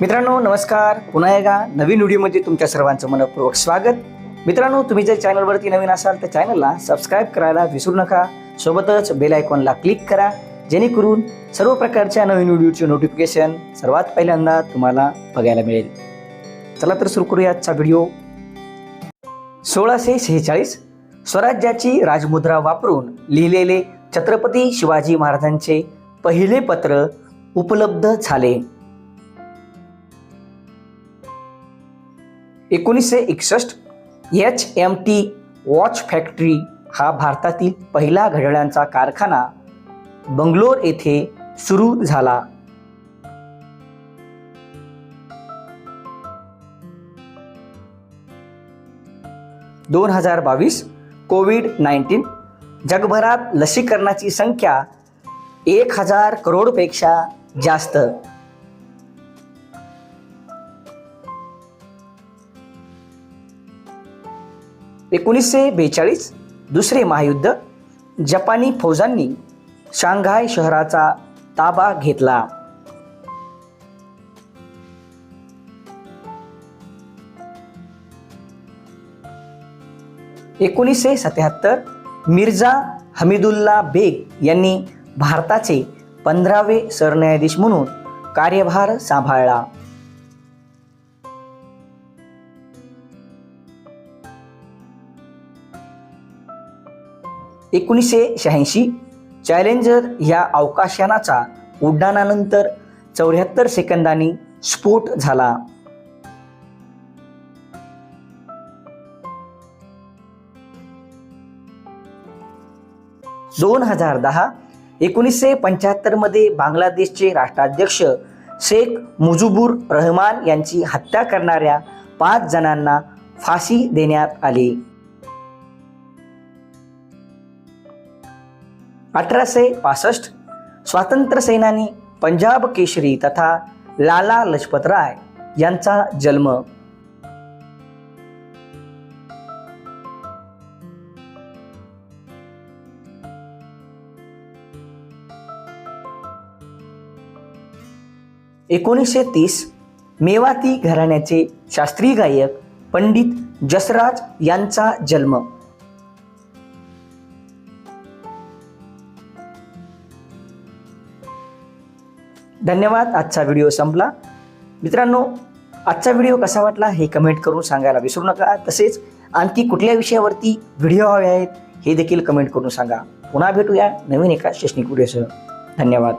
मित्रांनो नमस्कार. पुन्हा एकदा नवीन व्हिडिओमध्ये तुमच्या सर्वांचं मनपूर्वक स्वागत. मित्रांनो तुम्ही जर चॅनलवरती नवीन असाल तर चॅनलला सबस्क्राईब करायला विसरू नका. सोबतच बेल आयकॉनला क्लिक करा. जेणेकरून सर्व प्रकारच्या नवीन व्हिडिओचे नोटिफिकेशन सर्वात पहिल्यांदा तुम्हाला बघायला मिळेल. चला तर सुरू करूया आजचा व्हिडिओ. सोळाशे शेहेचाळीस स्वराज्याची राजमुद्रा वापरून लिहिलेले छत्रपती शिवाजी महाराजांचे पहिले पत्र उपलब्ध झाले. एकोणीसशे एकसष्ट H M T watch factory हा भारतातील पहिला घड्याळांचा कारखाना बंगलोर येथे सुरू झाला. दोन हजार बावीस कोविड नाईन्टीन जगभरात लसीकरणाची संख्या एक हजार करोडपेक्षा जास्त. एकोणीसशे बेचाळीस दुसरे महायुद्ध. जपानी फौजांनी शांघाय शहराचा ताबा घेतला. एकोणीसशे सत्याहत्तर मिर्झा हमीदुल्ला बेग यांनी भारताचे पंधरावे सरन्यायाधीश म्हणून कार्यभार सांभाळला. एकोणीसशे शहाऐंशी. चॅलेंजर ह्या अवकाशयानाचा उड्डाणानंतर चौऱ्याहत्तर सेकंदांनी स्फोट झाला. दोन हजार दहा एकोणीसशे पंच्याहत्तरमध्ये बांगलादेशचे राष्ट्राध्यक्ष शेख मुजुबूर रहमान यांची हत्या करणाऱ्या पाच जणांना फाशी देण्यात आली. अठराशे पासष्ट. स्वातंत्र्य सेनानी पंजाब केशरी तथा लाला लजपतराय यांचा जन्म. एकोणीसशे तीस मेवाती घराण्याचे शास्त्रीय गायक पंडित जसराज यांचा जन्म. धन्यवाद आजचा व्हिडिओ संपला. मित्रांनो आजचा व्हिडिओ कसा वाटला हे कमेंट करून सांगायला विसरू नका. तसेच आणखी कुठल्या विषयावरती व्हिडिओ हवे आहेत हे देखील कमेंट करून सांगा. पुन्हा भेटूया नवीन एका शैक्षणिक व्हिडिओसह. धन्यवाद.